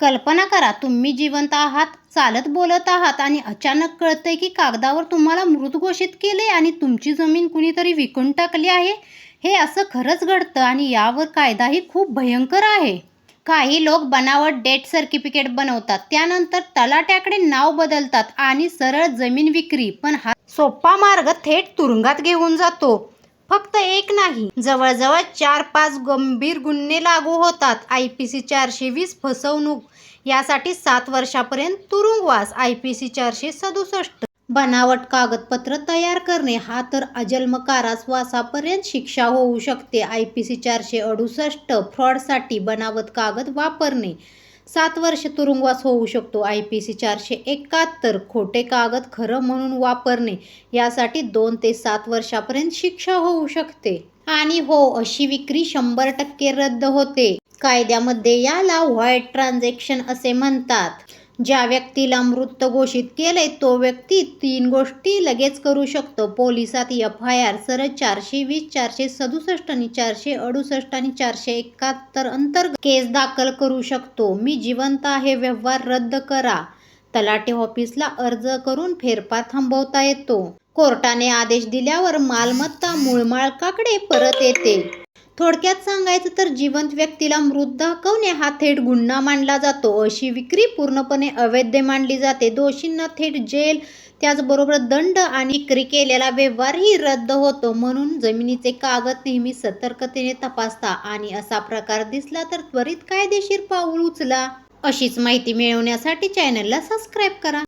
कल्पना करा तुम्ही जिवंत आहात चालत बोलत आहात आणि अचानक कळतंय की कागदावर तुम्हाला मृत घोषित केले आणि तुमची जमीन कुणीतरी विकून टाकली आहे. हे असं खरंच घडतं आणि यावर कायदाही खूप भयंकर आहे. काही लोक बनावट डेट सर्टिफिकेट बनवतात त्यानंतर तलाट्याकडे नाव बदलतात आणि सरळ जमीन विक्री पण हा सोपा मार्ग थेट तुरुंगात घेऊन जातो. फक्त एक नाही जवळजवळ चार पाच गंभीर गुन्हे लागू होतात. आय पी सी चारशे वीस फसवणूक यासाठी सात वर्षापर्यंत तुरुंगवास. आय पी सी चारशे सदुसष्ट बनावट कागदपत्र तयार करणे हा तर अजन्म कारासवासापर्यंत शिक्षा होऊ शकते. आय पी सी चारशे अडुसष्ट फ्रॉडसाठी बनावट कागद वापरणे सात वर्ष तुरुंगवास होऊ शकतो. आय पी सी चारशे एकाहत्तर खोटे कागद खरं म्हणून वापरणे यासाठी दोन ते सात वर्षापर्यंत शिक्षा होऊ शकते. आणि हो अशी विक्री शंभर टक्के रद्द होते. कायद्यामध्ये याला व्हाईट ट्रान्झॅक्शन असे म्हणतात. ज्या व्यक्तीला मृत घोषित केले तो व्यक्ती तीन गोष्टी लगेच करू शकतो. पोलिसात एफ आय आर सरळ चारशे वीस चारशे सदुसष्ट आणि चारशे अडुसष्ट आणि चारशे एकाहत्तर अंतर्गत केस दाखल करू शकतो. मी जिवंत आहे व्यवहार रद्द करा. तलाठी ऑफिसला अर्ज करून फेरफार थांबवता येतो. कोर्टाने आदेश दिल्यावर मालमत्ता मूळ मालकाकडे परत येते. थोडक्यात सांगायचं तर जिवंत व्यक्तीला मृत दाखवणे हा थेट गुन्हा मानला जातो? अशी विक्री पूर्णपणे अवैध मानली जाते. दोषींना थेट जेल त्याचबरोबर दंड आणि विक्री केलेला व्यवहारही रद्द होतो. म्हणून जमिनीचे कागद नेहमी सतर्कतेने तपासता आणि असा प्रकार दिसला तर त्वरित कायदेशीर पाऊल उचला. अशीच माहिती मिळवण्यासाठी चॅनलला सबस्क्राईब करा.